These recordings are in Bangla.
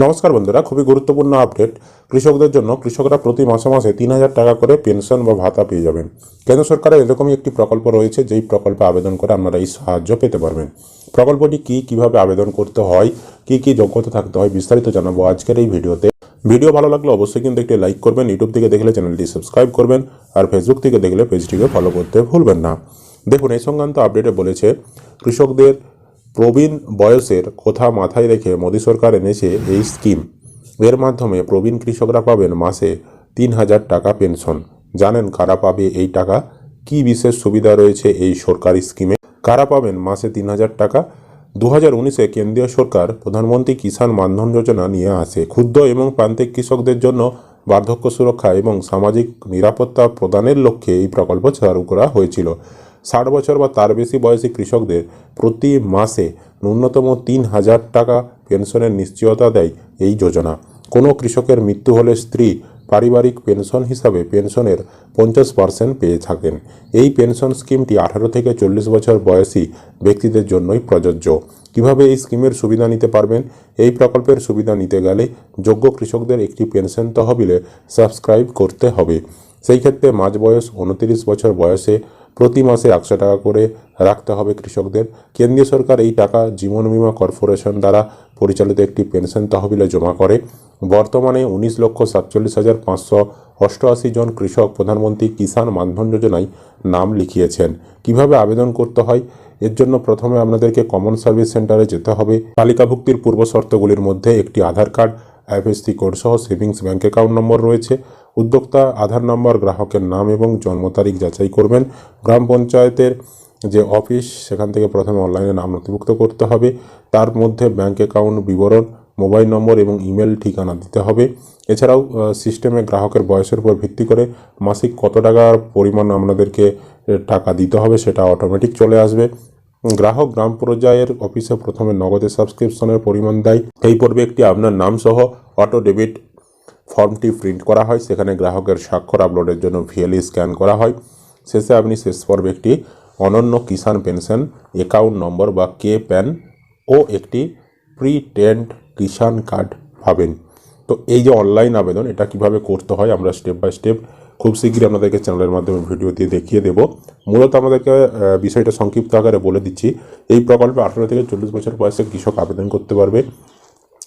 নমস্কার বন্ধুরা, খুবই গুরুত্বপূর্ণ আপডেট। কৃষকদের জন্য কৃষকরা প্রতি মাসে মাসে তিন হাজার টাকা করে পেনশন বা ভাতা পেয়ে যাবেন। কেন্দ্র সরকারের এরকমই একটি প্রকল্প রয়েছে, যেই প্রকল্পে আবেদন করে আপনারা এই সাহায্য পেতে পারবেন। প্রকল্পটি কি, কীভাবে আবেদন করতে হয়, কি কি যোগ্যতা থাকতে হয় বিস্তারিত জানাব আজকের এই ভিডিওতে। ভিডিও ভালো লাগলে অবশ্যই কিন্তু একটি লাইক করবেন, ইউটিউব থেকে দেখলে চ্যানেলটি সাবস্ক্রাইব করবেন, আর ফেসবুক থেকে দেখলে পেজটিকে ফলো করতে ভুলবেন না। দেখুন, এই সংক্রান্ত আপডেটে বলেছে, কৃষকদের প্রবীণ বয়সের কথা মাথায় রেখে মোদী সরকার এনেছে এই স্কিম। এর মাধ্যমে প্রবীণ কৃষকরা পাবেন মাসে তিন হাজার টাকা পেনশন। জানেন কারা পাবে এই টাকা? কি বিশেষ সুবিধা রয়েছে এই সরকারি স্কিমে? কারা পাবেন মাসে তিন হাজার টাকা? দু হাজার উনিশে কেন্দ্রীয় সরকার প্রধানমন্ত্রী কিষাণ মানধন যোজনা নিয়ে আসে। ক্ষুদ্র এবং প্রান্তিক কৃষকদের জন্য বার্ধক্য সুরক্ষা এবং সামাজিক নিরাপত্তা প্রদানের লক্ষ্যে এই প্রকল্প চালু করা হয়েছিল। ষাট বছর বা তার বেশি বয়সী কৃষকদের প্রতি মাসে ন্যূনতম তিন হাজার টাকা পেনশনের নিশ্চয়তা দেয় এই যোজনা। কোনো কৃষকের মৃত্যু হলে স্ত্রী পারিবারিক পেনশন হিসাবে পেনশনের পঞ্চাশ পার্সেন্ট পেয়ে থাকেন। এই পেনশন স্কিমটি আঠারো থেকে চল্লিশ বছর বয়সী ব্যক্তিদের জন্যই প্রযোজ্য। কীভাবে এই স্কিমের সুবিধা নিতে পারবেন? এই প্রকল্পের সুবিধা নিতে গেলে যোগ্য কৃষকদের একটি পেনশন তহবিলে সাবস্ক্রাইব করতে হবে। সেই ক্ষেত্রে মাঝ বয়স উনত্রিশ বছর বয়সে প্রতি মাসে একশো টাকা করে রাখতে হবে কৃষকদের। কেন্দ্রীয় সরকার এই টাকা জীবন বীমা কর্পোরেশন দ্বারা পরিচালিত একটি পেনশন তহবিলে জমা করে। বর্তমানে উনিশ লক্ষ সাতচল্লিশ হাজার পাঁচশো অষ্টআশি জন কৃষক প্রধানমন্ত্রী কিষাণ মানধন যোজনায় নাম লিখিয়েছেন। কীভাবে আবেদন করতে হয়? এর জন্য প্রথমে আপনাদেরকে কমন সার্ভিস সেন্টারে যেতে হবে। তালিকাভুক্তির পূর্ব শর্তগুলির মধ্যে একটি আধার কার্ড আইএফএসসি কোড সহ সেভিংস ব্যাঙ্ক অ্যাকাউন্ট নম্বর রয়েছে। উদ্যোক্তা, আধার নম্বর, গ্রাহকের নাম এবং জন্ম তারিখ যাচাই করবেন। গ্রাম পঞ্চায়েতের যে অফিস, সেখান থেকে প্রথমে অনলাইনে নাম নথিভুক্ত করতে হবে। তার মধ্যে ব্যাঙ্ক অ্যাকাউন্ট বিবরণ, মোবাইল নম্বর এবং ইমেল ঠিকানা দিতে হবে। এছাড়াও সিস্টেমে গ্রাহকের বয়সের উপর ভিত্তি করে মাসিক কত টাকার পরিমাণ আপনাদেরকে টাকা দিতে হবে সেটা অটোমেটিক চলে আসবে। গ্রাহক গ্রাম পর্যায়ের অফিসে প্রথমে নগদে সাবস্ক্রিপশনের পরিমাণ দেয়। এই পর্বে একটি আপনার নাম সহ অটো ডেবিট ফর্মটি প্রিন্ট করা হয়। সেখানে গ্রাহকের স্বাক্ষর আপলোডের জন্য ভিএলই স্ক্যান করা হয়। শেষে আপনি শেষ পর্বে একটি অনন্য কিষাণ পেনশন অ্যাকাউন্ট নম্বর বা কে প্যান ও একটি প্রি টেন্ট কিষাণ কার্ড পাবেন। তো এই যে অনলাইন আবেদন, এটা কীভাবে করতে হয় আমরা স্টেপ বাই স্টেপ খুব শীঘ্রই আপনাদেরকে চ্যানেলের মাধ্যমে ভিডিও দিয়ে দেখিয়ে দেব। মূলত আমাদেরকে বিষয়টা সংক্ষিপ্ত আকারে বলে দিচ্ছি। এই প্রকল্পে আঠারো থেকে চল্লিশ বছর বয়সে কৃষক আবেদন করতে পারবে।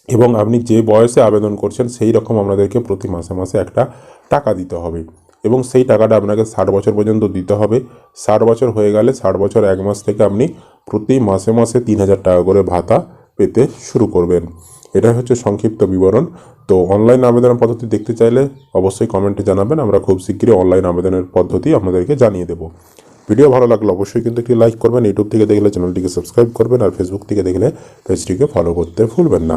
এবং আপনি যে বয়সে আবেদন করছেন, সেই রকম আপনাদেরকে প্রতি মাসে মাসে একটা টাকা দিতে হবে। এবং সেই টাকাটা আপনাকে ষাট বছর পর্যন্ত দিতে হবে। ষাট বছর হয়ে গেলে ষাট বছর এক মাস থেকে আপনি প্রতি মাসে মাসে তিন হাজার টাকা করে ভাতা পেতে শুরু করবেন। এটা হচ্ছে সংক্ষিপ্ত বিবরণ। তো অনলাইন আবেদনের পদ্ধতি দেখতে চাইলে অবশ্যই কমেন্টে জানাবেন। আমরা খুব শীঘ্রই অনলাইন আবেদনের পদ্ধতি আপনাদেরকে জানিয়ে দেবো। ভিডিও ভালো লাগলে অবশ্যই কিন্তু একটি লাইক করবেন। ইউটিউব থেকে দেখলে চ্যানেলটিকে সাবস্ক্রাইব করবেন। আর ফেসবুক থেকে দেখলে পেজটিকে ফলো করতে ভুলবেন না।